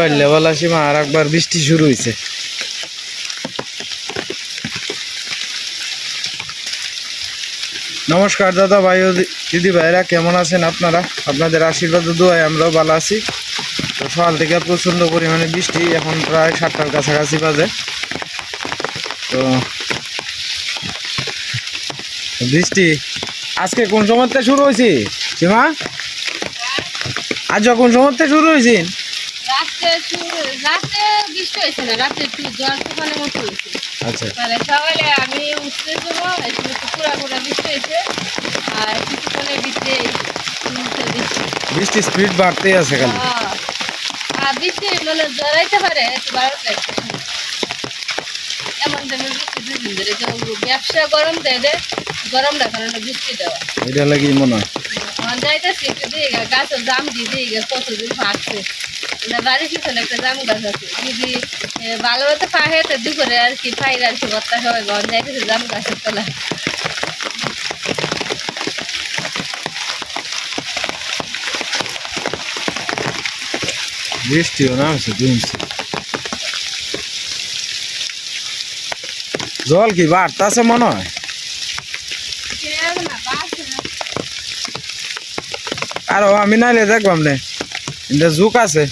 আর একবার বৃষ্টি শুরু হয়েছে নমস্কার দাদা ভাই দিদি ভাইরা, কেমন আছেন আপনারা? আপনাদের আশীর্বাদ ও দোয়ায় আমরাও ভালো আছি। তো সকাল থেকে প্রচণ্ড পরিমাণে বৃষ্টি, এখন প্রায় সাতটার কাছাকাছি বাজে। তো বৃষ্টি, আজকে কোন সময় শুরু হয়েছি সীমা? আজ যখন সময় শুরু হয়েছে একটু- রাত্রে বৃষ্টি হয়েছে না রাত্রে একটু জল তুফানের মতো হয়েছে। আচ্ছা। মানে সকালে আমি উঠতে সময় একটু পুরা পুরা বৃষ্টি হয়েছে আর উঠতে বৃষ্টি বৃষ্টি। স্পিড বাড়তেই আছে খালি। হ্যাঁ। আর বৃষ্টি মানে জড়াইতে পারে একটু সময়। এমন টাইমে বৃষ্টি দুই দিন ধরে ব্যবসা গরম দেয় দে গরমটা কারণে বৃষ্টি দেওয়া। এটা লাগি মনে হয়। যাইতেছি একটু দিয়ে গা গাছের জাম দিয়ে দিয়ে গা একটা জাম গাছ আছে যদি ভালো মতো দুপুরে আর কি ফাইল আর কি বত্তা গন যাইতেছে জাম গাছের তলায় বৃষ্টিও জল কি বাড়তাছে মনে হয় আরও আমি নাইলে দেখবাম নে। এটা জুক আছে।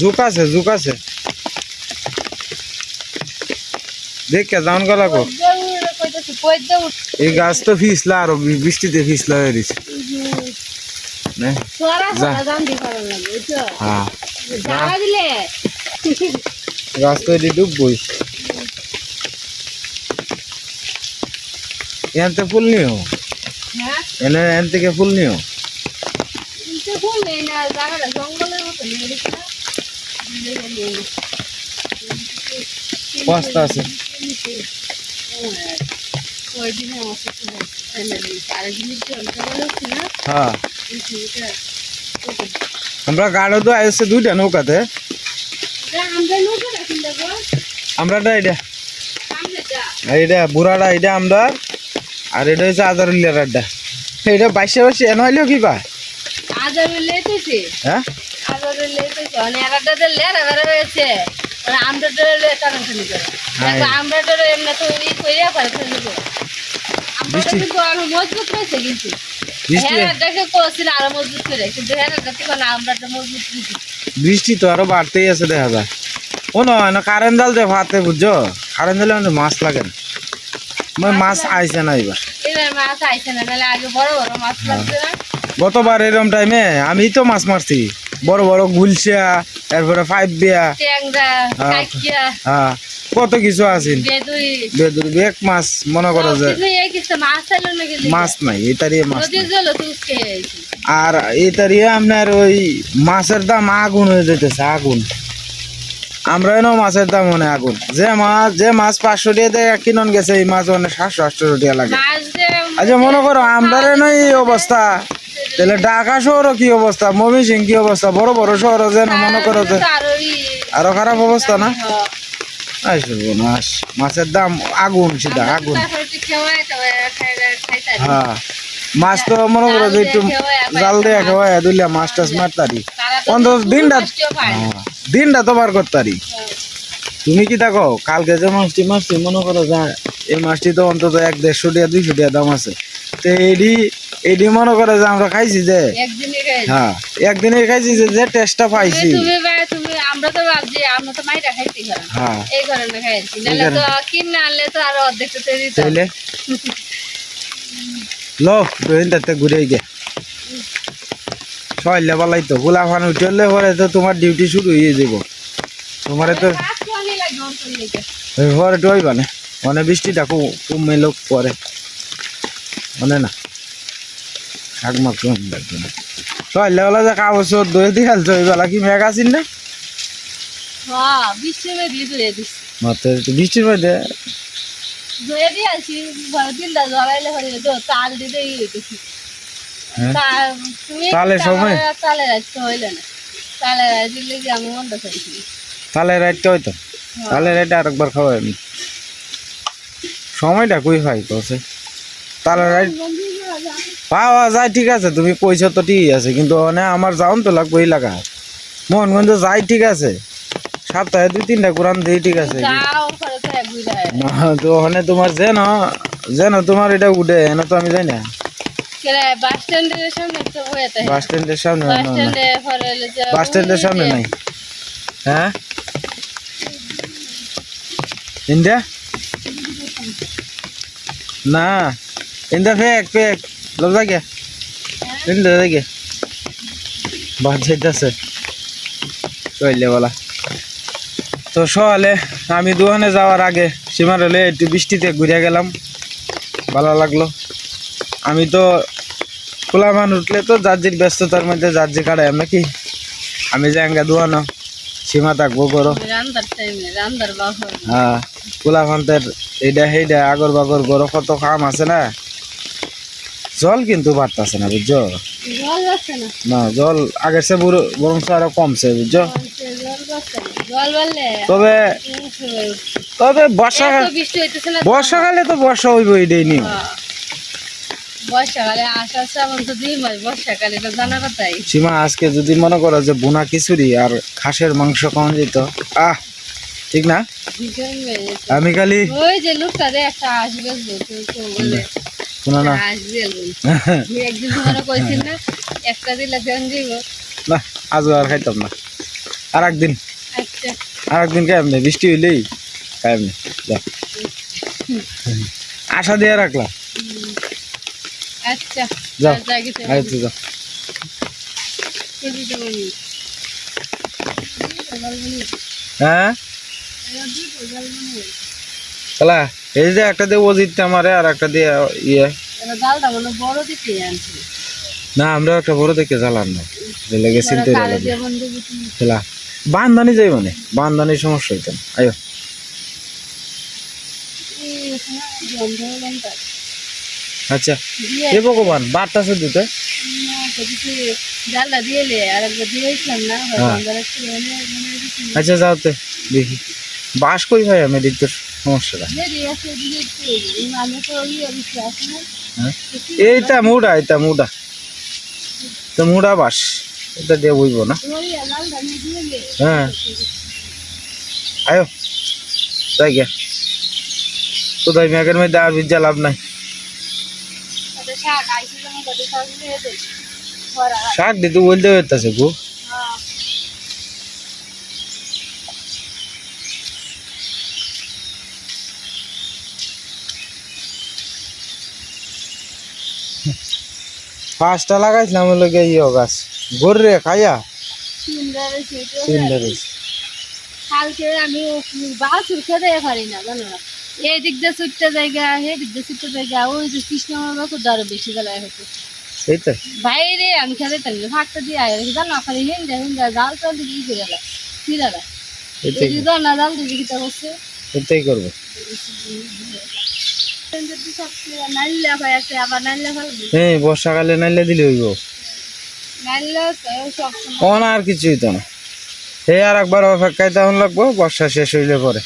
জুক আছে জুক আছে। দেখে যাওন গলা কো। এই গাছ তো ফিসলা আরও বৃষ্টিতে ফিসলা হয়ে যা। হ্যাঁ। গাছ তো এটি ডুববই। এনতে ফুল নিও। এনে এন থেকে ফুল নিও। ফুল নেই না জায়গাটা জঙ্গলের মতো। বস্তা আছে। আমার হ্যাঁ। আমরা গাড়ো তো আসছে দুইটা নৌকাতে। আমরা এটা বুড়াটা এটা আমরা। আর এটা হচ্ছে আদার আজারুলিয়ার আড্ডা। এটা বাইশে বাইশে এন হইলেও কি আজারে লেটেছে। হ্যাঁ। মানে লেরা হয়েছে। হ্যাঁ। এমনি করে ফেলে দেবো। বৃষ্টি- কিন্তু আরও মজবুত হয়েছে কিন্তু। তো আরও বাড়তেই আছে দেখা যায়। ও না কারেন্ট জাল দিয়ে ভাতে বুঝছ? কারেন্ট জালে মাছ লাগে না। মাছ আইছে না এবার গতবার এরম টাইমে আমি তো মাছ মারছি বড় বড় গুলশিয়া তারপরে ফাইভ বিয়া হ্যাঁ। কত কিছু আছে বেদুর মাছ মনে করো যে মাছ নাই তারিয়ে মাছ আর তারিয়ে আপনার ওই মাছের দাম আগুন হয়ে যেতেছে আগুন। আমরা এনে মাছের দাম মনে আগুন। যে মাছ যে মাছ পাঁচশো টাকা দেয় কিনন গেছে এই মাছ মানে সাতশো আটশো টাকা লাগে। আচ্ছা মনে করো আমরা এনে এই অবস্থা। তাহলে ঢাকা শহরও কি অবস্থা? মমি সিং কি অবস্থা? বড় বড় শহর যেন মনে করো যে আরও খারাপ অবস্থা না? মাছের দাম আগুন তো আগুন। হ্যাঁ। মাছ তো মনে করো যে একটু জাল দিয়ে খাওয়াই দুইলা মাছ টাছ মারতারি। তারা অন্তত দিনটা হ্যাঁ, দিনটা তো বার করতারি। তুমি কি দেখো কালকে যে মাছটি মাছটি মনে করো যা এই মাছটি তো অন্তত এক দেড়শো টিয়া দুইশো টিয়া দাম আছে। তো এডি এডি মনে করে যে আমরা খাইছি যে হ্যাঁ একদিনে খাইছি যে যে টেস্টটা পাইছি। তুমি তুমি ভাই, আমরা তো ভাবছি আমরা তো মাইটা খাইছি হ্যাঁ। এই ঘরে খাইছি নাহলে তো কিনে আনলে তো আরও অর্ধেক তো দিত লো তাতে ঘুরে গে সইলে বলাই তো, গোলা ফান উঠলে পরে তো তোমার ডিউটি শুরু হয়ে যাব। তোমার তো ঘরে টইবা না মানে বৃষ্টিটা খুব কমে লোক পরে। মানে না শাক মাছ লাগবে না যে কাগজ দই দিয়ে খেলছো এই বেলা কি মেঘ আসিন না? দিয়ে বৃষ্টির মধ্যে। ধুয়ে দিয়ে হ্যাঁ। তা- তুমি সময়? তালে- তালে রাখতে হইলে না। তালে রাখ দিলে কি আমি মন্দ খাইছি। রাইটটা হইতো? তাহলে রাইটটা আরেকবার খাওয়াই আমি। সময়টা কই হয় কছে রাইট পাওয়া যায় ঠিক আছে তুমি পয়সা তো ঠিক আছে কিন্তু মানে আমার যাওন তো লাগবে এই লাগা। মোহনগঞ্জ যাই ঠিক আছে। সপ্তাহে দুই তিনটা কোরআন দিই ঠিক আছে। তো ওখানে তোমার যেন যেন তোমার এটা উঠে এনে তো আমি যাই না। বাস স্ট্যান্ডের সামনে তো হয়ে বাস স্ট্যান্ডের সামনে বাস না, না। স্ট্যান্ডে পরে বাস স্ট্যান্ডের সামনে নাই। হ্যাঁ? না। ইন্দা ফেক ফেক। ইন্দা বাদ যাইতেছে। চললে বলা। তো সকালে আমি দোকানে যাওয়ার আগে সীমার হলে একটু বৃষ্টিতে ঘুরে গেলাম। ভালো লাগল। আমি তো খোলা মান উঠলে তো যার্জির ব্যস্ততার মধ্যে যার্জি কাটাই নাকি আমি জায়গা দোয়ানো সীমা থাকব করো হ্যাঁ খোলা মান্তের এইটা সেইটা আগর বাগর গরো কত কাম আছে না? জল কিন্তু বাড়তেছে না বুঝছ? না। জল আগের সে বরং আরও কমছে বুঝছ? তবে। তবে বর্ষাকাল না বর্ষাকালে তো বর্ষা হইব এটাই নিয়ম হ্যাঁ। বর্ষাকালে আষাঢ় শ্রাবণ তো দুই মাস বর্ষাকালে এটা জানা কথাই সীমা আজকে যদি মনে করো যে বোনা খিচুড়ি আর খাসের মাংস যেত আহ ঠিক না? আমি খালি ওই যে লোকটা রে একটা আসবে তো তো বলে। শোনো না। আসবে একদিন তোমার কইছিল না একটা দিলে দেন দিব। না আজ আর খাইতাম না। আর একদিন আচ্ছা। আর একদিন কেমনে বৃষ্টি হইলেই যা। আশা দিয়ে রাখলাম। আচ্ছা যাও। যা আচ্ছা যাও। হ্যাঁ? খেলা এই যে একটা দিয়ে ওজিরটা মারে আর একটা দিয়ে ইয়ে। না আমরা একটা বড় দেখে জ্বালান না। লেগে চিনতে খেলা বান্ধানি যাই মানে বান্ধানির সমস্যা হইতো না। আয়ো। আচ্ছা এ ভগবান দিতে না, তো হয়। আচ্ছা যাও তো দেখি। বাস কই ভাই? আমি দেখতে সমস্যাটা তো? হ্যাঁ? এইটা মুডা এইটা মুডা। তো মুডা বাস এটা দিয়ে বইব না। হ্যাঁ। আয়ো তাই গে। কোথায় মেঘের মধ্যে আর বিজ্জা লাভ নাই? শাক, দিতে বলতে হইতেছে গো। পাঁচটা লাগাইছিলাম হলো গিয়ে ইয়ে গাছ খাইয়া হয়েছে, এটা সুন্দর হয়েছে। কালকে আমি বাছুর খেতে পারি না জানো না এই দিক দিয়ে ছুটতে জায়গা এই দিক দিয়ে ছুটতে জায়গা ওই যে কৃষ্ণ বাছুর আরও বেশি বেলায় হতো এই তো বাইরে আমি খেতে পারি ফাঁকটা দিয়ে আয় জানো খালি হিন্দা হিন্দা জাল টাল দিকে ই করে এলা এটাই এই যে জাল না জাল দিকে কিতা করছে এটাই করব। হ্যাঁ বর্ষাকালে নাইলে দিলে হইব। তো অন আর কিছু হইতো না। হে আর একবার অপেক্ষায় তখন লাগবো বর্ষা শেষ হইলে পরে।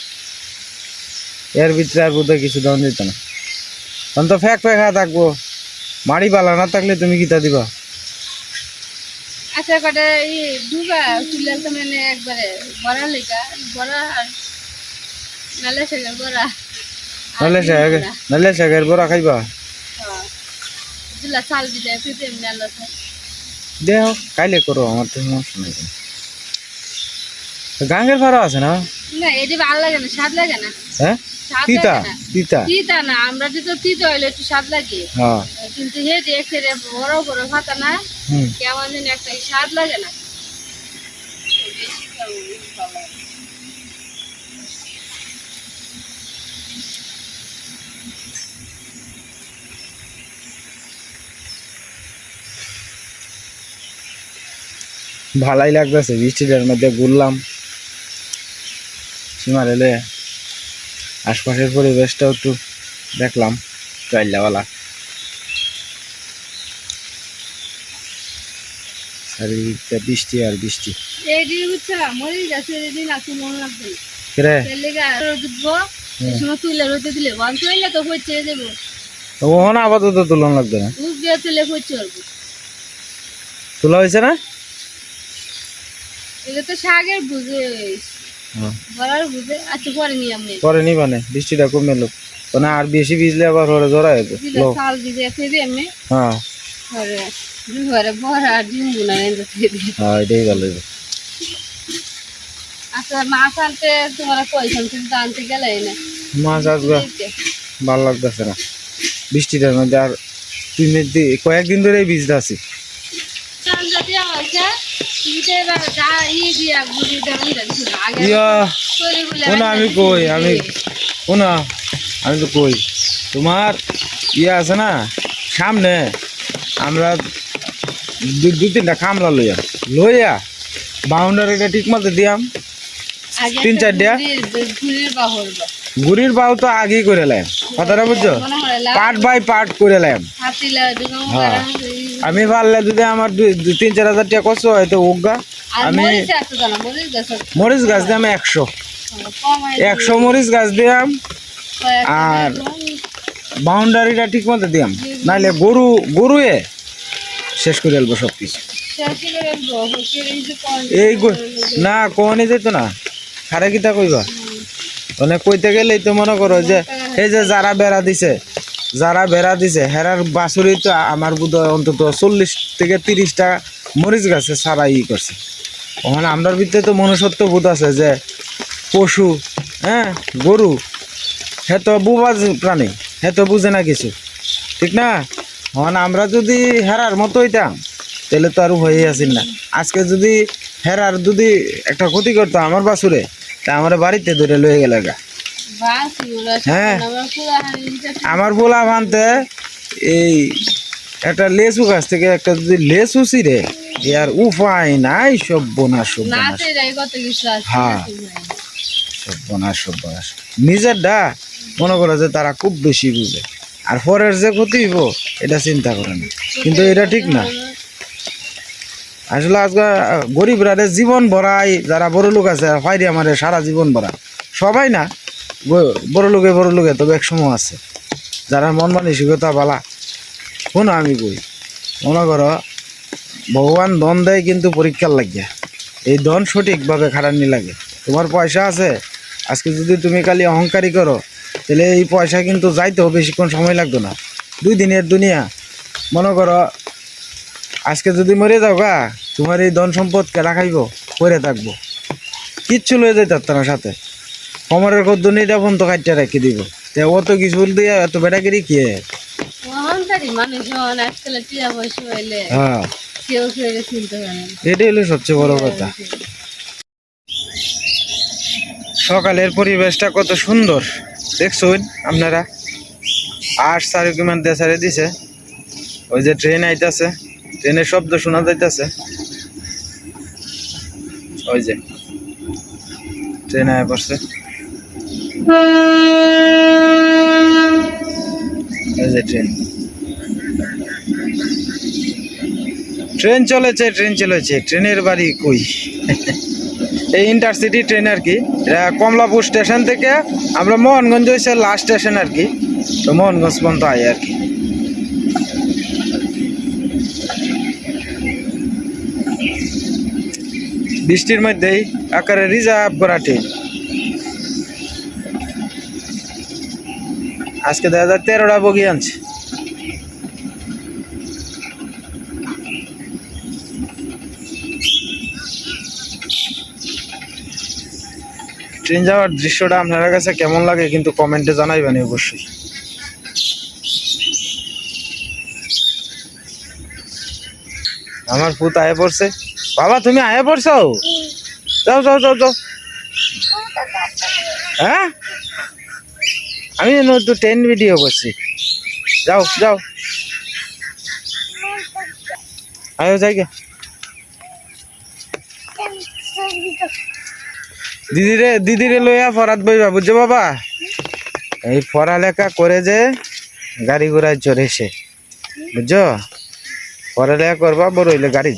এর ভিতরে আর বোধহয় কিছু তখন দিত না। তখন তো ফ্যাক ফ্যাকা থাকব। মাড়ি পালা না থাকলে তুমি কিতা দিবা? আচ্ছা কটা তো মানে একবারে বড়া লেখা বড়া আর নালে সেটা বড়া। নাহলে শাক নাহলে শাকের বড়া। খাইবা? দিলা চাল দিলে পেতে নালে দেহ কাইলে করো আমার তো সমস্যা নাই। গাঙ্গের ভাড়া আছে না? না এটি ভালো লাগে না স্বাদ লাগে না। হ্যাঁ? স্বাদ তিতা তিতা। তিতা না আমরা তো তিতা হইলে একটু স্বাদ লাগে। হ্যাঁ। কিন্তু হে যে একেবারে বড় বড় ভাতা না কেমন যেন একটা স্বাদ লাগে না। ভালাই লাগতেছে বৃষ্টিটার মধ্যে ঘুরলাম। সীমা রেলে আশপাশের পরিবেশটাও একটু দেখলাম চাইলাওয়ালা চারিদিকটা বৃষ্টি আর বৃষ্টি। আপাতত তুলন লাগবে না। তোলা হয়েছে না? এটা তো শাকের বুঝে। আচ্ছা পরে নিবা না বৃষ্টিটা কমে লোক। মানে আর বেশি ভিজলে আবার ওরা জড়া হবে হ্যাঁ। হ্যাঁ এটাই ভালো আচ্ছা মাছ আনতে তোমার পয়সা কিন্তু আনতে গেলে না মাছ আজকে ভালো লাগতেছে না। বৃষ্টিটার মধ্যে আর তুই কয়েকদিন ধরে ভিজতে আমি কই? আমি তো কই। তোমার ইয়ে আছে না? সামনে। আমরা দু- তিনটা খামলা লইয়া। লইয়া বাউন্ডারিটা ঠিক মতো দিয়াম। তিন চার দিয়া? ঘুরির গুড়ির বাউ তো আগেই করে লাম কথাটা বুঝছ? পার্ট বাই পার্ট করে লাম হ্যাঁ। আমি পারলে যদি আমার তিন চার হাজার টাকা কষ্ট হয় তো আর আমি মরিচ গাছ দিলাম একশো। একশো মরিচ গাছ দিলাম আর বাউন্ডারিটা ঠিক মতো দিয়াম নাইলে গরু গরুয়ে শেষ করে ফেলব সব কিছু এই না কোনে যেত না। খারে কিতা কইবা? মানে কইতে গেলেই তো মনে করো যে এই যে যারা বেড়া দিছে যারা বেড়া দিছে হেরার বাছুরি তো আমার বোধ অন্তত চল্লিশ থেকে তিরিশটা মরিচ গাছে সারা ই করছে। ওখানে আমরার ভিতরে তো মনুষ্যত্ব বোধ আছে যে পশু হ্যাঁ গরু, হে তো বুবা প্রাণী, হে তো বুঝে না কিছু, ঠিক না এখন আমরা যদি হেরার মতো হইতাম, তাহলে তো আর হয়ে আসিন না আজকে যদি হেরার যদি একটা ক্ষতি করতো আমার বাসুরে তা আমার বাড়িতে ধরে লয়ে গেল গা হ্যাঁ। আমার বোলা ভানতে এই একটা লেসু গাছ থেকে একটা যদি লেসু ছিঁড়ে ইয়ার উপায় নাই সব বোনাস সব বোনাস নাচে যাই কত কিছু আছে হ্যাঁ। সব বোনাস সব নিজের ডা মনে করো যে তারা খুব বেশি বুঝে। আর পরের যে ক্ষতি হইব এটা চিন্তা করে না। কিন্তু এটা ঠিক না। আসলে আজকে গরিবরা জীবন ভরাই যারা বড় লোক আছে হয়নি আমার সারা জীবন ভরা। সবাই না বড় লোকে বড় লোকে তবে এক সময় আছে। যারা মন মানসিকতা বালা শোনো আমি কই। মনে করো ভগবান দন দেয় কিন্তু পরীক্ষার লাগিয়া এই দন সঠিকভাবে খাটানি লাগে। তোমার পয়সা আছে? আজকে যদি তুমি খালি অহংকারী করো তাহলে এই পয়সা কিন্তু যাইতেও বেশিক্ষণ সময় লাগতো না। দুই দিনের দুনিয়া। মনে করো আজকে যদি মরে যাও গা তোমার এই ধন সম্পদ কেটা খাইব? করে থাকব। কিচ্ছু লয়ে যাইতে পারতো না সাথে। কমরের কদ্দুনিটা ফোন তো কাটিয়ে রেখে দিব। তে অত কিছু দিয়ে এত বেটাগিরি কি? হ্যাঁ। কেউ কেউ চিনতে পারে না। এটাই হলো সবচেয়ে বড় কথা। সকালের পরিবেশটা কত সুন্দর। দেখছুন আপনারা। আর সার্কুমেন্ট দিয়ে সারে দিছে। ওই যে ট্রেন আইতাছে। ট্রেনের শব্দ শোনা যাইতাছে। ওই যে। ট্রেন আয় পড়ছে। ওই যে ট্রেন ট্রেন চলেছে ট্রেন চলেছে। ট্রেনের বাড়ি কই? এই ইন্টারসিটি ট্রেন আর কি কমলাপুর স্টেশন থেকে আমরা মোহনগঞ্জ হয়েছে লাস্ট স্টেশন আর কি। তো মোহনগঞ্জ পর্যন্ত আই আর কি। বৃষ্টির মধ্যেই আকারে রিজার্ভ করা ট্রেন আজকে দেখা যায় তেরোটা বগি আনছে। ট্রেন যাওয়ার দৃশ্যটা আপনার কাছে কেমন লাগে কিন্তু কমেন্টে জানাইবেন অবশ্যই। আমার পুত আয়ে পড়ছে। বাবা, তুমি আয়ে পড়ছো? যাও যাও যাও যাও। হ্যাঁ? আমি তো ট্রেন ভিডিও করছি। যাও যাও। আয়ো যাই গে দিদিরে দিদিরে লইয়া ফরাত বইবা, বুঝছ বাবা? এই পড়ালেখা করে যে গাড়ি ঘোড়ায় চড়েছে বুঝছ? পড়ালেখা করবা, বড় হইলে গাড়ি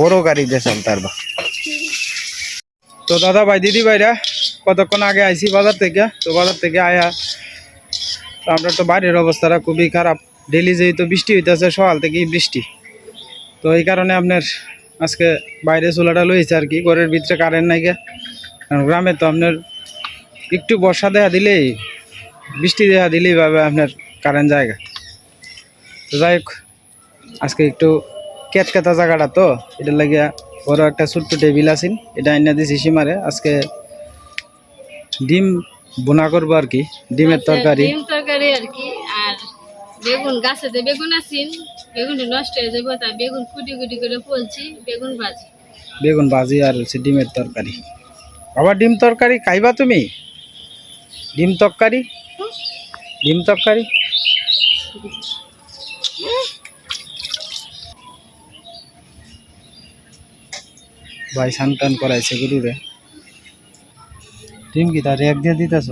বড় গাড়ি দিয়ে চলতে পারবা তো দাদা ভাই, দিদি ভাইরা, কতক্ষণ আগে আইছি বাজার থেকে, তো বাজার থেকে আয়া, তো আমরা তো বাড়ির অবস্থাটা খুবই খারাপ। ডেলি যেহেতু বৃষ্টি হইতেছে, সকাল থেকেই বৃষ্টি। তো এই কারণে আপনার আজকে বাইরে চুলাটা লইছে আর কি, ঘরের ভিতরে কারেন্ট নাই গে। কারণ গ্রামে তো আপনার একটু বর্ষা দেয়া দিলেই বৃষ্টি দেয়া দিলেই ভাবে আপনার কারেন্ট জায়গা। তো যাই হোক আজকে একটু কেতকেতা জায়গাটা তো এটা লাগিয়া বড় একটা ছোট্ট টেবিল আছেন এটা আইনা দিছি সীমারে আজকে ডিম বোনা করব আর কি ডিমের তরকারি। ডিম তরকারি আর কি আর বেগুন গাছেতে বেগুন আছিন বেগুনটি নষ্ট হয়ে যাব তাই বেগুন কুটি কুটি করে ফলছি বেগুন ভাজি। বেগুন ভাজি আর হচ্ছে ডিমের তরকারি। আবার ডিম তরকারি খাইবা তুমি? ডিম তরকারি? ডিম তরকারি? ভাই সান্তান করাইছে গুরুরে। ডিম কি তার এক দিয়ে দিতেছ?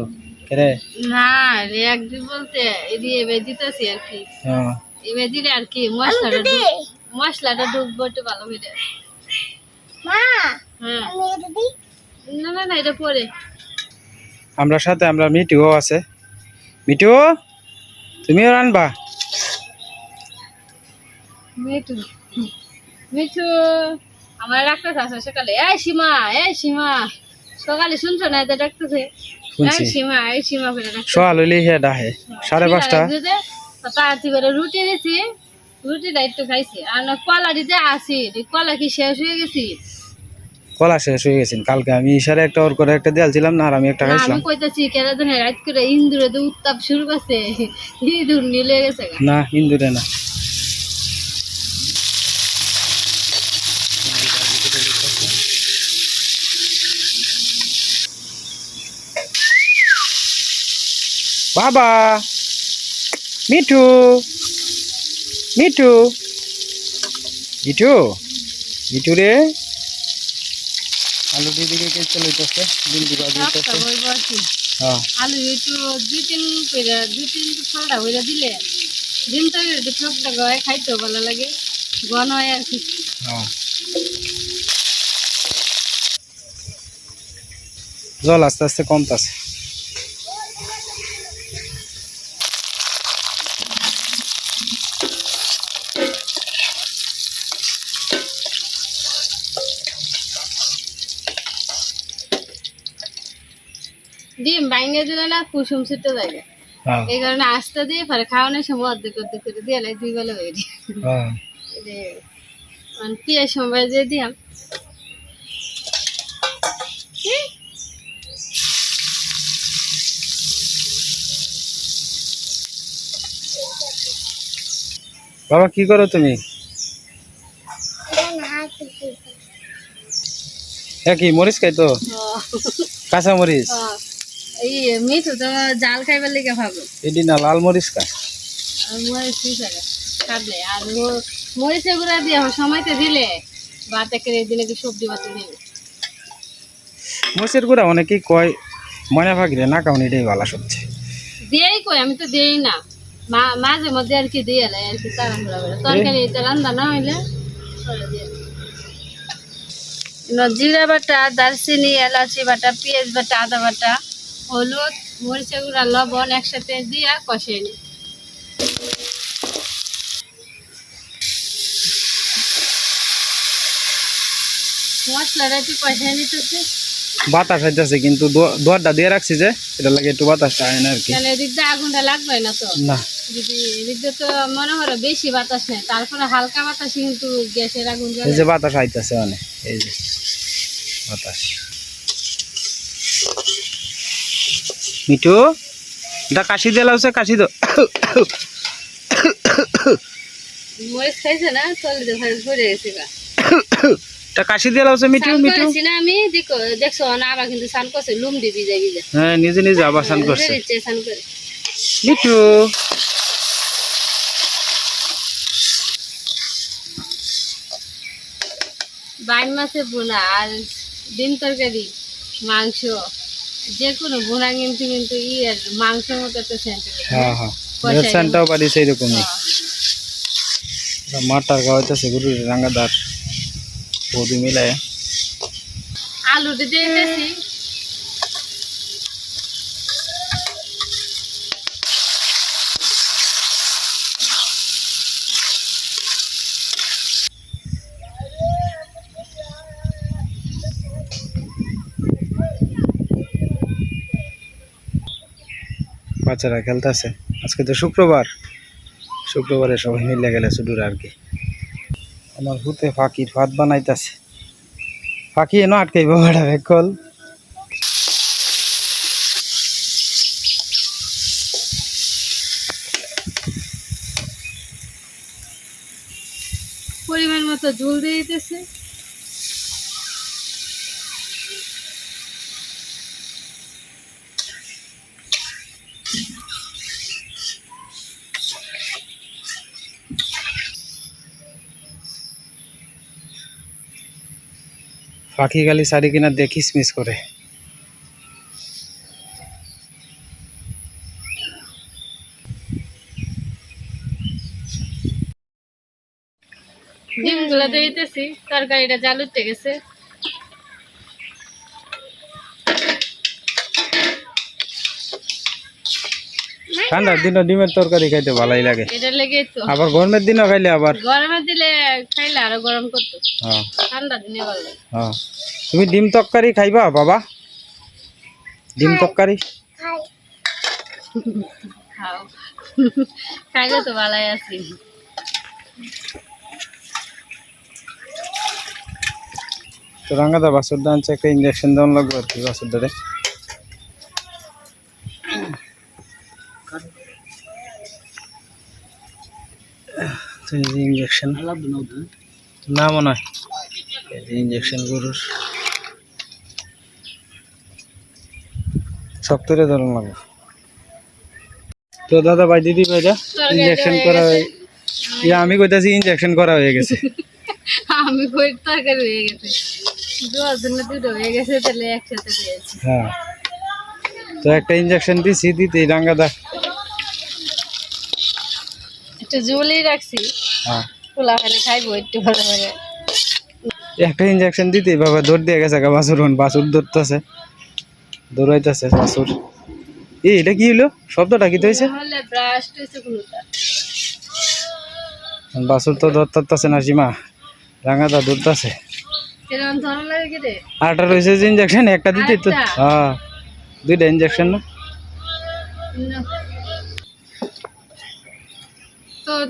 রে? না রে একদিন বলতে এদিকে এবার দিতেছি আর কি। হ্যাঁ। এবার দিলে আর কি মশলাটা মশলাটা ঢুকবো একটু ভালো করে। হ্যাঁ। না না না এটা পরে। আমরা সাথে আমরা মিটিও আছে। মিটিও তুমিও রানবা মিঠু মিঠু আমার ডাক্তার আছে সকালে। এই সীমা এই সীমা সকালে শুনছো না এটা ডাকতেছে? শুনছি। এই সীমা এই সীমা করে সোয়াল হইলে হে ডাহে সাড়ে পাঁচটা। তাড়াতাড়ি করে রুটি দিছি রুটিটা একটু খাইছি। আর কলা দিতে আসি কলা কি শেষ হয়ে গেছি? কলা শেষ হয়ে গেছেন কালকে আমি ইশারে একটা ওর করে একটা দিয়ালছিলাম না আর আমি একটা না, আমি কইতাছি কেরা জানে রাত করে ইন্দুরে তো উত্তাপ শুরু করছে। ইঁদুর নিলে গেছে না ইন্দুরে না। বাবা মিঠু মিঠু মিঠু মিঠু রে। আলু দিয়ে দিকে কে চলাইতেছে দিন দিবা দিতেছে। হ্যাঁ। আলু একটু দুই তিন করে দুই তিন ছটা করে দিলে দিন তো একটু ঠকটা গয় খাইতে ভালো লাগে গন হয় আর কি। হ্যাঁ। জল আস্তে আস্তে কমতাছে ডিম বাইঙ্গে দিলে না কুসুম ছিটতে যায় হ্যাঁ। এই কারণে আস্তে দিয়ে পরে খাওয়ানোর সময় অর্ধেক অর্ধেক করে দিয়ে লাই দুই বেলা হয়ে। যায় হ্যাঁ সময় দিয়ে দিয়াম বাবা কি করো তুমি? হ্যাঁ কি মরিচ খাই তো? কাঁচা মরিচ? এই মিঠু তো জাল খাইবার লেগে ভাবো। এটি না লাল মরিচ খা আর মরিচ ঠিক আছে আর মরিচের গুঁড়া দিয়ে সময়তে দিলে ভাতে করে দিলে কি সবজি ভাতে দিলে। মরিচের গুঁড়া অনেকেই কয় ময়না ভাগিরে না কারণ এটাই ভালো সবচেয়ে। দিয়েই কই আমি তো দিই না। মাঝে মধ্যে আর কি দিয়ে আর কি তরকারি রান্না না হইলে জিরা বাটা দারচিনি এলাচি বাটা পেঁয়াজ বাটা আদা বাটা। হলুদ মরিচের গুঁড়া লবণ একসাথে দিয়া কষিয়ে নি মশলাটা একটু কষিয়ে নিতেছে। বাতাস হইতেছে কিন্তু দোয়ারটা দিয়ে রাখছি যে এটা লাগে একটু বাতাসটা আয় না আর কি। তাহলে এদিক দিয়ে আগুনটা লাগবে না তো? না। যদি এদিক দিয়ে তো মনে হয় বেশি বাতাস নেই তারপরে হালকা বাতাস কিন্তু গ্যাসের আগুন এই যে বাতাস আইতেছে অনেক এই যে বাতাস। মিঠু এটা কাশি দিয়ে লাউছে কাশি দো। মরিচ খাইছে না চলে যে ধরে গেছে গা এটা কাশি দিয়ে লাউছে মিঠু মিঠু। না আমি দেখো দেখছ না আবার কিন্তু স্নান করছে লুম দি ভিজে ভিজে হ্যাঁ নিজে নিজে আবার স্নান করছে। ধরে করে। মিঠু। বাইন মাছের বোনা আর ডিম তরকারি মাংস। যে কোনো বোনা কিন্তু কিন্তু ই আর মাংসের মতো একটা সেন্ট হ্যাঁ হ্যাঁ। কষাই সেন্টাও বাড়িছে এরকমই মাটার খাওয়াইতেছে গরু রাঙ্গাদার বৌদি মিলায় আলু দিয়ে বাচ্চারা খেলতেছে। আজকে তো শুক্রবার। শুক্রবারে সবাই মিলে গেলে শুধু আর কি। আমার হুতে ফাঁকির ফাঁদ বানাইতেছে। ফাঁকি এনো আটকাইব বেড়া কল পরিমাণ মতো ঝুল দিয়ে দিতেছে। ফাঁকি গালি শাড়ি কিনা দেখিস মিস করে। ডিমগুলো দিয়ে দিতেছি তরকারিটা জাল উঠতে গেছে। ঠান্ডার দিনও ডিমের তরকারি খাইতে ভালোই লাগে। আবার গরমের দিনও খাইলে আবার গরমে দিলে খাইলে আরও গরম করতো। হ্যাঁ। ঠান্ডা দিনে ভালো হ্যাঁ। তুমি ডিম তরকারি খাইবা বাবা? ডিম তরকারি? খাও। খাইলে তো ভালাই আছি। তো রাঙ্গাদা বাসুর ডান্সে একটা ইঞ্জেকশন দেওয়ান লাগবে আর কি বাসুরটারে তো এই যে ইঞ্জেকশন না মনে হয় এই যে ইঞ্জেকশন গরুর। সপ্তাহে ধরুন লাগবে তো দাদা ভাই দিদি ভাইরা ইঞ্জেকশন করা হয়ে ইয়া আমি কইতাছি ইঞ্জেকশন করা হয়ে গেছে। আমি কই তরকারি হয়ে গেছে। দুয়ার জন্য দুটো হয়ে গেছে তাহলে একসাথে হ্যাঁ। তো একটা ইঞ্জেকশন দিছি দিতে রাঙ্গাদা একটু জুলেই রাখছি। হ্যাঁ। পোলা খানে খাইবো একটু ভালো করে। একটা ইঞ্জেকশন দিতে বাবা দৌড় দিয়ে গেছে গা বাসুর বাসুর দৌড়তেছে। দৌড়াইতেছে বাসুর এই এটা কি হলো শব্দটা কি হয়েছে বাসুর তো দৌড়তেছে না সীমা। রাঙ্গাদা দৌড়তেছে। রে? রয়েছে যে ইঞ্জেকশন একটা দিতে তো হ্যাঁ। দুইটা ইঞ্জেকশন না।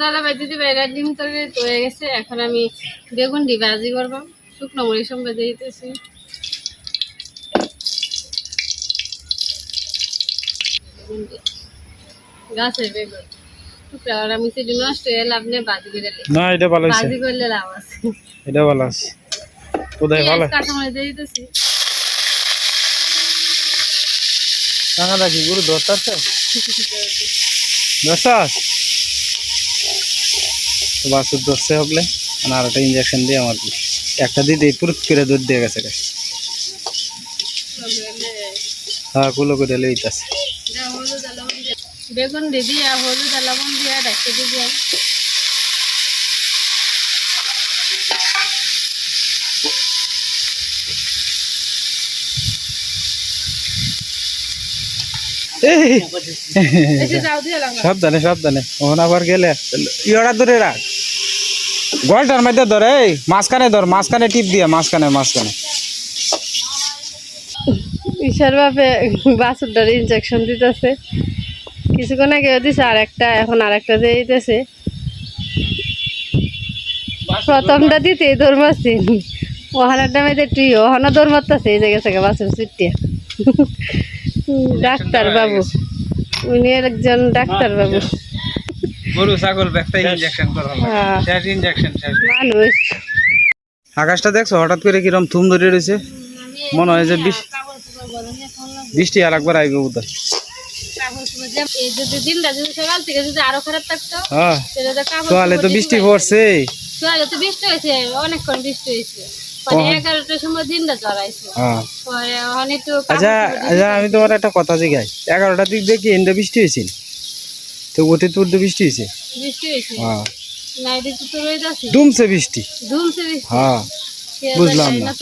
দাদা ভাই দিদি ভাই ডিম তরকারি তো হয়ে গেছে এখন আমি বেগুন ডি ভাজি করব। শুকনো মরিচ দিয়ে দিতেছি। গাছের বেগুন। টুকরা আর আমি সেটি নষ্ট হয়ে লাভ নেই ভাজি করে না এটা ভালো হয়েছে। ভাজি করলে লাভ আছে। এটা ভালো আছে কোথায়? ভালো? পেঁয়াজ কাঁচামরিচ দিয়ে দিতেছি। গুরু ধরতেছে দশাস তো বাসুর ধরছে হবলে আর একটা ইঞ্জেকশন দিয়ে আমার একটা দিতে পুরুত করে দুধ দিয়ে গেছে রে। হ্যাঁ কুলো করে লইতাছে। আর বেগুন দিয়ে হলুদ আর লবণ দিয়ে রেখে দিয়ে এই! এসে যাও দিয়ে লাগা সাবধানে সাবধানে। ওখান আবার গেলে ইয়টা ধরে রাখ। গলটার মধ্যে ধর, এই, মাঝখানে ধর, মাঝখানে টিপ দিয়ে, মাঝখানে মাঝখানে। ঈশার বাপে বাছুরটার ইনজেকশন দিতেছে। কিছুক্ষণ আগে দিছে আর একটা এখন আর একটা দিয়ে দিতেছে। প্রথমটা দিতে দৌড় মারছি। ওখানের টাইমে তুই ওখানে দৌড় মারতেছে, এই জায়গা থেকে বাছুর চুটিয়া ডাক্তার বাবু। উনি একজন ডাক্তার বাবু। গরু ছাগল একটা ইনজেকশন করা হ্যাঁ। শেষ ইনজেকশন শেষ। মানুষ। আকাশটা দেখছ? হঠাৎ করে কিরম থুম ধরে রয়েছে। মনে হয় যে বৃষ্টি আর একবার আইবে থাকতো হ্যাঁ। তাহলে তো বৃষ্টি দিয়ে পড়ছে। সোয়ালে তো বৃষ্টি হয়েছে অনেকক্ষণ বৃষ্টি হয়েছে কখন? এগারোটার সময় দিনটা জড়াইছে হ্যাঁ আচ্ছা আচ্ছা আমি তোমার একটা কথা জিগাই। এগারোটার দিক দিয়ে কি বৃষ্টি হয়েছিল? তো ওতে তোর তো বৃষ্টি হয়েছে? বৃষ্টি হয়েছে। হ্যাঁ। দুমছে বৃষ্টি। হ্যাঁ বুঝলাম না।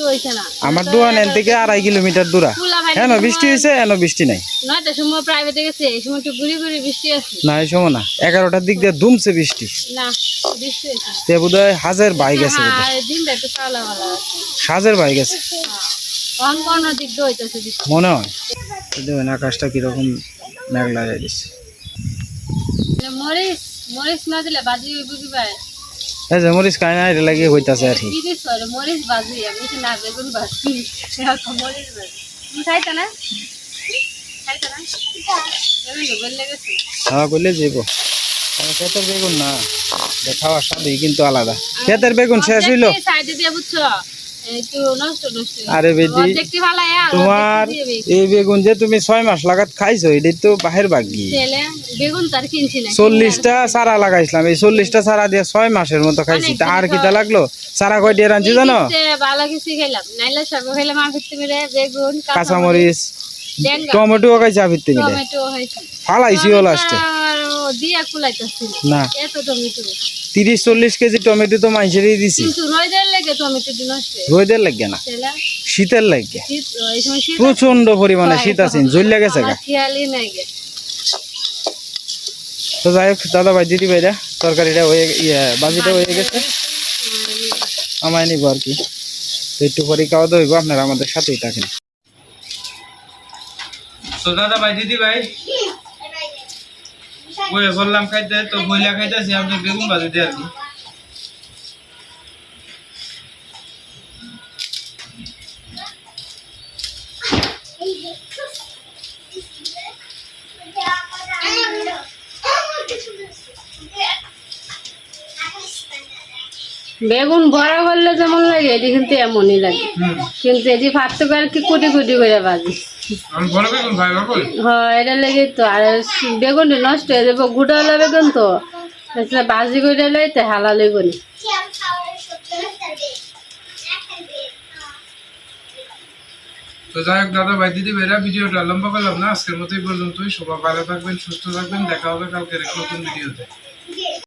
আমার দোয়ান এন থেকে আড়াই কিলোমিটার দূরা। হ্যাঁ বৃষ্টি হয়েছে এন বৃষ্টি নাই। না এই সময় না। এগারোটার দিক দিয়ে দুমছে বৃষ্টি। তে বোধ হয় হাজার বাই গেছে হ্যাঁ হাজার বাই গেছে। হ্যাঁ মনে হয়। দেখুন আকাশটা কীরকম মেঘলা হয়ে গেছে। মরিচ মরিচ না দিলে বাজি বুঝি পায় এই যে মরিচ খাই না এটা লাগিয়ে হইতাছে আর কি। মরিচ বাজি আমি তো না বেগুন মরিচ বাজি তুমি খাইতা না? খাইতা না? করলে যাইব। ক্ষেতের বেগুন না এটা খাওয়ার স্বাদই কিন্তু আলাদা। ক্ষেতের বেগুন শেষ হইল। সাইডে দিয়ে বুঝছ? আরে আর তোমার এই বেগুন যে তুমি ছয় মাস লাগাত খাইছো এটাই তো বাহির বাগি চল্লিশটা চারা লাগাইছিলাম এই চল্লিশটা চারা দিয়ে ছয় মাসের মতো খাইছি। তা আর কিটা লাগল? চারা কয় দিয়ে রাঁধছি জানো? কাঁচামরিচ টমেটো খাইছি আবিতে মিলে লাস্টে আর ও কুলাইতেছিল। না। তিরিশ চল্লিশ কেজি টমেটো তো মাইসেরই দিছি। রোদের লেগে লাগে না। শীতের লাগে। প্রচণ্ড পরিমাণে শীত আছে। জ্বললে গেছে গা। আমার খেয়ালই নাই গে। তো যাই হোক দাদা ভাই দিদি ভাইরা তরকারিটা হয়ে ইয়ে বাজিটা হয়ে গেছে। আমায় নিব আর কি। একটু পরে খাওয়া দাওয়া হইব আপনারা আমাদের সাথেই থাকেন। তো দাদা ভাই দিদি ভাই বইয়ে বললাম খাইতে তো বইলা খাইতেছি আপনি বেগুন বাজিতে আর কি বেগুন বড়া করলে যেমন লাগে এটি কিন্তু এমনই লাগে। কিন্তু এটি ফাটতে পারে কি কোটি কোটি করে বাজি হ্যাঁ এটা লেগে তো আর বেগুনটি নষ্ট হয়ে যাব গুটা বেগুন তো। বাজি করে লইতে হালা লইব তো যাই হোক দাদা ভাই দিদি ভাইরা ভিডিওটা লম্বা করলাম না আজকের মতো এই পর্যন্তই। সবাই ভালো থাকবেন সুস্থ থাকবেন দেখা হবে কালকে নতুন ভিডিওতে।